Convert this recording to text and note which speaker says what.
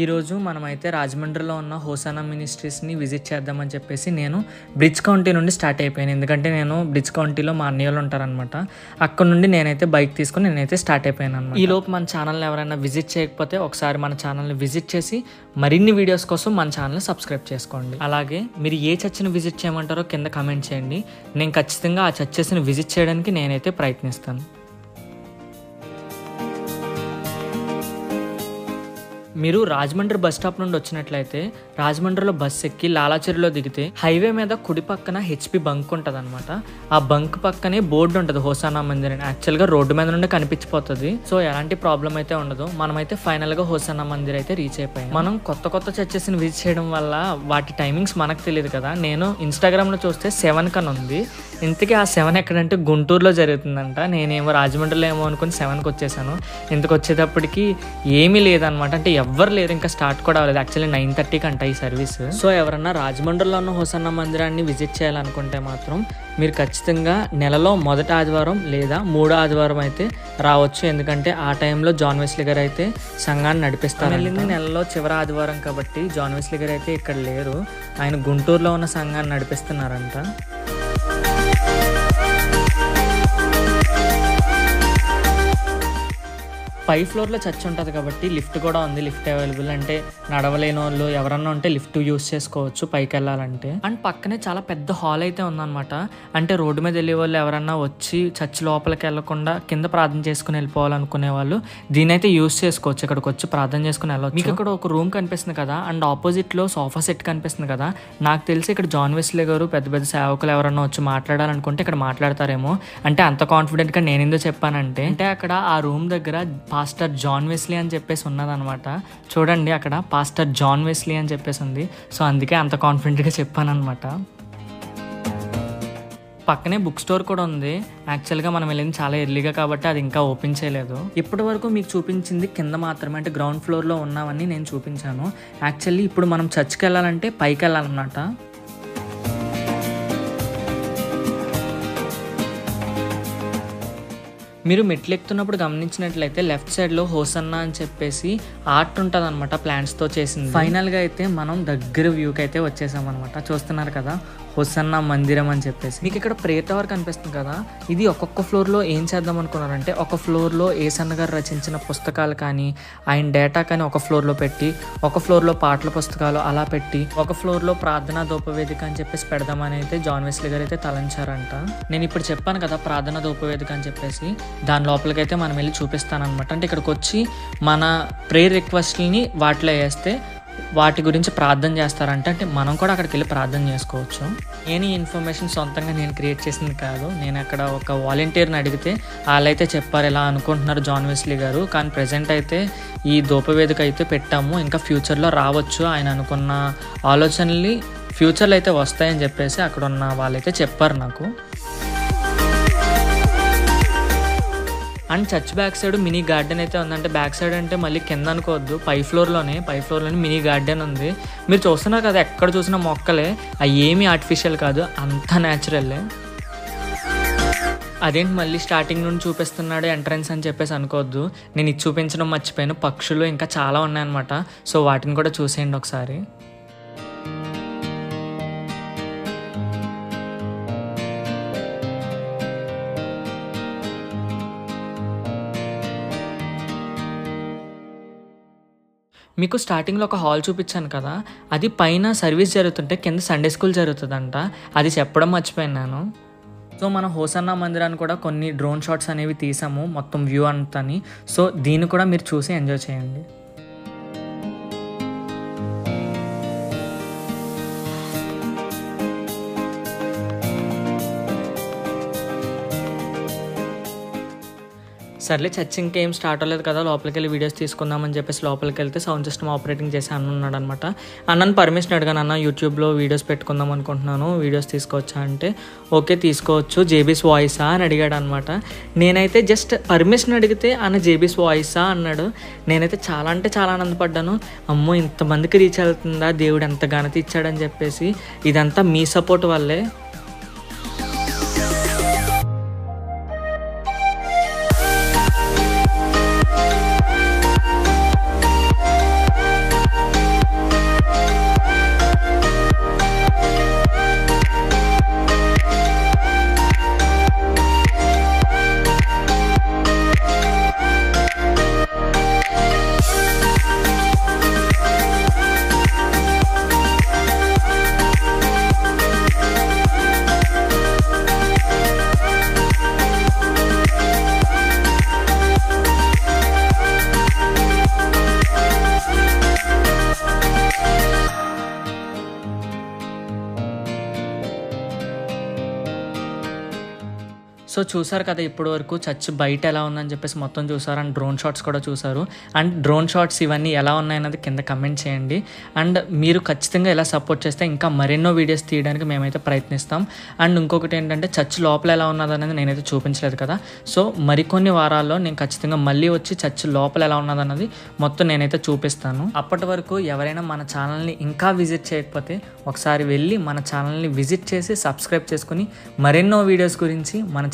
Speaker 1: ఈరోజు మనమైతే రాజమండ్రిలో ఉన్న హోసానా మినిస్ట్రీస్ని విజిట్ చేద్దామని చెప్పేసి నేను బ్రిడ్జ్ కౌంటీ నుండి స్టార్ట్ అయిపోయాను. ఎందుకంటే నేను బ్రిడ్జ్ కౌంటీలో మా అన్నయ్యలు ఉంటారనమాట అక్కడ నుండి నేనైతే బైక్ తీసుకుని నేనైతే స్టార్ట్ అయిపోయాను అనమాట ఈ లోపు మన ఛానల్ని ఎవరైనా విజిట్ చేయకపోతే ఒకసారి మన ఛానల్ని విజిట్ చేసి మరిన్ని వీడియోస్ కోసం మన ఛానల్ని సబ్స్క్రైబ్ చేసుకోండి. అలాగే మీరు ఏ చర్చిని విజిట్ చేయమంటారో కింద కమెంట్ చేయండి. నేను ఖచ్చితంగా ఆ చర్చెస్ని విజిట్ చేయడానికి నేనైతే ప్రయత్నిస్తాను. మీరు రాజమండ్రి బస్ స్టాప్ నుండి వచ్చినట్లయితే రాజమండ్రిలో బస్ ఎక్కి లాలాచెరులో దిగితే హైవే మీద కుడి పక్కన హెచ్పి బంక్ ఉంటుంది అనమాట ఆ బంక్ పక్కనే బోర్డు ఉంటుంది హోసానా మందిర్ అని. యాక్చువల్గా రోడ్డు మీద నుండి కనిపించిపోతుంది. సో ఎలాంటి ప్రాబ్లం అయితే ఉండదు. మనమైతే ఫైనల్గా హోసానా మందిర్ అయితే రీచ్ అయిపోయాం. మనం కొత్త కొత్త చర్చెస్ని విజిట్ చేయడం వల్ల వాటి టైమింగ్స్ మనకు తెలియదు కదా. నేను ఇన్స్టాగ్రామ్లో చూస్తే సెవెన్ కన్ ఉంది. ఇంతకీ ఆ సెవెన్ ఎక్కడంటే గుంటూరులో జరుగుతుందంట. నేనేమో రాజమండ్రిలో ఏమో అనుకుని సెవెన్కి వచ్చేసాను. ఇంతకు వచ్చేటప్పటికి ఏమీ లేదనమాట అంటే ఎవ్వరు లేరు ఇంకా స్టార్ట్ కూడా అవ్వలేదు. యాక్చువల్లీ నైన్ థర్టీకి అంట ఈ సర్వీస్ సో ఎవరన్నా రాజమండ్రిలో ఉన్న హోసన్న మందిరాన్ని విజిట్ చేయాలనుకుంటే మాత్రం మీరు ఖచ్చితంగా నెలలో మొదటి ఆదివారం లేదా మూడో ఆదివారం అయితే రావచ్చు. ఎందుకంటే ఆ టైంలో జాన్ వెస్లీ గారు అయితే సంఘాన్ని నడిపిస్తారు వెళ్ళింది నెలలో చివరి ఆదివారం కాబట్టి జాన్ వెస్లీ గారు అయితే ఇక్కడ లేరు. ఆయన గుంటూరులో ఉన్న సంఘాన్ని నడిపిస్తున్నారంట. పై ఫ్లోర్లో చర్చ్ ఉంటుంది కాబట్టి లిఫ్ట్ కూడా ఉంది. లిఫ్ట్ అవైలబుల్ అంటే నడవలేని వాళ్ళు ఎవరన్నా ఉంటే లిఫ్ట్ యూస్ చేసుకోవచ్చు పైకి వెళ్ళాలంటే. అండ్ పక్కనే చాలా పెద్ద హాల్ అయితే ఉందన్నమాట. అంటే రోడ్డు మీద వెళ్ళే వాళ్ళు ఎవరన్నా వచ్చి చర్చ్ లోపలికి వెళ్ళకుండా కింద ప్రార్థన చేసుకుని వెళ్ళిపోవాలనుకునే వాళ్ళు దీని అయితే యూస్ చేసుకోవచ్చు. ఇక్కడికి వచ్చి ప్రార్థన చేసుకుని వెళ్ళవచ్చు మీకు ఇక్కడ ఒక రూమ్ కనిపిస్తుంది కదా. అండ్ ఆపోజిట్లో సోఫా సెట్ కనిపిస్తుంది కదా. నాకు తెలిసి ఇక్కడ జాన్ వెస్లే గారు పెద్ద పెద్ద సేవకులు ఎవరన్నా వచ్చి మాట్లాడాలనుకుంటే ఇక్కడ మాట్లాడతారేమో. అంటే అంత కాన్ఫిడెంట్గా నేను చెప్పానంటే అంటే అక్కడ ఆ రూమ్ దగ్గర పాస్టర్ జాన్ వెస్లీ అని చెప్పేసి ఉన్నదనమాట చూడండి అక్కడ పాస్టర్ జాన్ వెస్లీ అని చెప్పేసి ఉంది. సో అందుకే అంత కాన్ఫిడెంట్గా చెప్పానమాట పక్కనే బుక్ స్టోర్ కూడా ఉంది. యాక్చువల్గా మనం వెళ్ళింది చాలా ఎర్లీగా కాబట్టి అది ఇంకా ఓపెన్ చేయలేదు. ఇప్పటి వరకు మీకు చూపించింది కింద మాత్రమే అంటే గ్రౌండ్ ఫ్లోర్లో ఉన్నామని నేను చూపించాను. యాక్చువల్లీ ఇప్పుడు మనం చర్చ్కి వెళ్ళాలంటే పైకి వెళ్ళాలన్నమాట. మీరు మెట్లు ఎక్కుతున్నప్పుడు గమనించినట్లయితే లెఫ్ట్ సైడ్లో హోసన్నా అని చెప్పేసి ఆర్ట్ ఉంటుంది అనమాట ప్లాంట్స్తో చేసింది. ఫైనల్గా అయితే మనం దగ్గర వ్యూకి అయితే వచ్చేసాం అనమాట చూస్తున్నారు కదా హొసన్న మందిరం అని చెప్పేసి. మీకు ఇక్కడ ప్రేత టవర్ కనిపిస్తుంది కదా ఇది ఒక్కొక్క ఫ్లోర్లో ఏం చేద్దాం అనుకున్నారంటే ఒక ఫ్లోర్లో ఏసన్న గారు రచించిన పుస్తకాలు కానీ ఆయన డేటా కానీ ఒక ఫ్లోర్లో పెట్టి ఒక ఫ్లోర్లో పాటల పుస్తకాలు అలా పెట్టి ఒక ఫ్లోర్లో ప్రార్థనా దూపవేదిక అని చెప్పేసి పెడదామని అయితే జాన్ వెస్లీ గారు అయితే తలంచారంట. నేను ఇప్పుడు చెప్పాను కదా ప్రార్థనా దూపవేదిక అని చెప్పేసి. దాని లోపలికైతే మనం వెళ్ళి చూపిస్తానమాట అంటే ఇక్కడికి వచ్చి మన ప్రేయర్ రిక్వెస్ట్ని వాటిలో వేస్తే వాటి గురించి ప్రార్థన చేస్తారంటే అంటే మనం కూడా అక్కడికి వెళ్ళి ప్రార్థన చేసుకోవచ్చు. నేను ఈ ఇన్ఫర్మేషన్ సొంతంగా నేను క్రియేట్ చేసింది కాదు. నేను అక్కడ ఒక వాలంటీర్ని అడిగితే వాళ్ళైతే చెప్పారు ఇలా అనుకుంటున్నారు జాన్ వెస్లీ గారు? కానీ ప్రజెంట్ అయితే ఈ దూపవేదిక అయితే పెట్టాము. ఇంకా ఫ్యూచర్లో రావచ్చు. ఆయన అనుకున్న ఆలోచనలు ఫ్యూచర్లో అయితే వస్తాయని చెప్పేసి అక్కడ ఉన్న వాళ్ళైతే చెప్పారు నాకు. And church back side mini garden అయితే ఉందంటే బ్యాక్ సైడ్ అంటే మళ్ళీ కింద అనుకోవద్దు. పై ఫ్లోర్లోనే పై ఫ్లోర్లోనే మినీ గార్డెన్ ఉంది. మీరు చూస్తున్నారు కదా ఎక్కడ చూసిన మొక్కలే. అవి ఏమీ ఆర్టిఫిషియల్ కాదు అంతా న్యాచురల్లే అదేంటి మళ్ళీ స్టార్టింగ్ నుండి చూపిస్తున్నాడు ఎంట్రన్స్ అని చెప్పేసి అనుకోవద్దు. నేను ఇది చూపించడం మర్చిపోయాను. పక్షులు ఇంకా చాలా ఉన్నాయన్నమాట. సో వాటిని కూడా చూసేయండి ఒకసారి. మీకు స్టార్టింగ్లో ఒక హాల్ చూపించాను కదా అది పైన సర్వీస్ జరుగుతుంటే కింద సండే స్కూల్ జరుగుతుందంట. అది చెప్పడం మర్చిపోయాను సో మనం హోసన్నా మందిరాన్ని కూడా కొన్ని డ్రోన్ షాట్స్ అనేవి తీసాము మొత్తం వ్యూ అంతని. సో దీన్ని కూడా మీరు చూసి ఎంజాయ్ చేయండి. సర్లే చర్చ్ ఇంకేం స్టార్ట్ అవ్వలేదు కదా లోపలికి వెళ్ళి వీడియోస్ తీసుకుందామని చెప్పేసి లోపలికి వెళ్తే సౌండ్ సిస్టమ్ ఆపరేటింగ్ చేసి అన్నన్నాడు అనమాట అన్నను పర్మిషన్ అడిగాను అన్న యూట్యూబ్లో వీడియోస్ పెట్టుకుందాం అనుకుంటున్నాను వీడియోస్ తీసుకోవచ్చా? అంటే ఓకే తీసుకోవచ్చు జేబీస్ వాయిసా అని అడిగాడు అనమాట నేనైతే జస్ట్ పర్మిషన్ అడిగితే అన్న జేబీస్ వాయిసా అన్నాడు. నేనైతే చాలా అంటే చాలా ఆనందపడ్డాను. అమ్మో ఇంతమందికి రీచ్ అవుతుందా? దేవుడు ఎంత ఘనత ఇచ్చాడని చెప్పేసి ఇదంతా మీ సపోర్ట్ వల్లే సో చూసారు కదా ఇప్పటి వరకు చర్చ్ బయట ఎలా ఉందని చెప్పేసి మొత్తం చూసారు. అండ్ డ్రోన్ షాట్స్ కూడా చూసారు. అండ్ డ్రోన్ షాట్స్ ఇవన్నీ ఎలా ఉన్నాయన్నది కింద కమెంట్ చేయండి. అండ్ మీరు ఖచ్చితంగా ఇలా సపోర్ట్ చేస్తే ఇంకా మరెన్నో వీడియోస్ తీయడానికి మేమైతే ప్రయత్నిస్తాం. అండ్ ఇంకొకటి ఏంటంటే చర్చ్ లోపల ఎలా ఉన్నది అనేది నేనైతే చూపించలేదు కదా. సో మరికొన్ని వారాల్లో నేను ఖచ్చితంగా మళ్ళీ వచ్చి చర్చ్ లోపల ఎలా ఉన్నదన్నది మొత్తం నేనైతే చూపిస్తాను. అప్పటి వరకు ఎవరైనా మన ఛానల్ని ఇంకా విజిట్ చేయకపోతే ఒకసారి వెళ్ళి మన ఛానల్ని విజిట్ చేసి సబ్స్క్రైబ్ చేసుకుని మరెన్నో వీడియోస్ గురించి మన